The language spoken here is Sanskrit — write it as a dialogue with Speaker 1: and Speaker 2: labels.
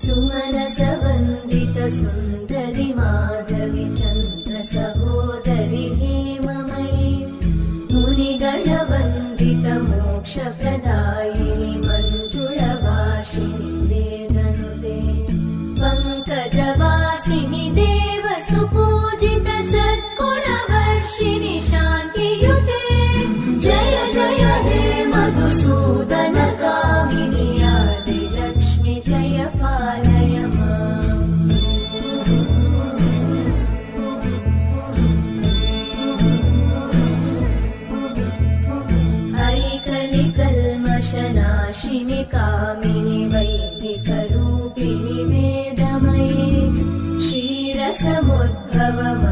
Speaker 1: सुमनसवन्दितसुन्दरि माधविचन्द्रसहोदरि हेममये मुनिगढवन्दित मोक्षप्रदायिनि मञ्जुलवासिनि वेदनुवे पङ्कजवासिनि देवसुपूजितसद्गुणवर्षिणि शिनि कामिनि वैदिकरूपिणि वेदमये क्षीरसमुद्भवम्।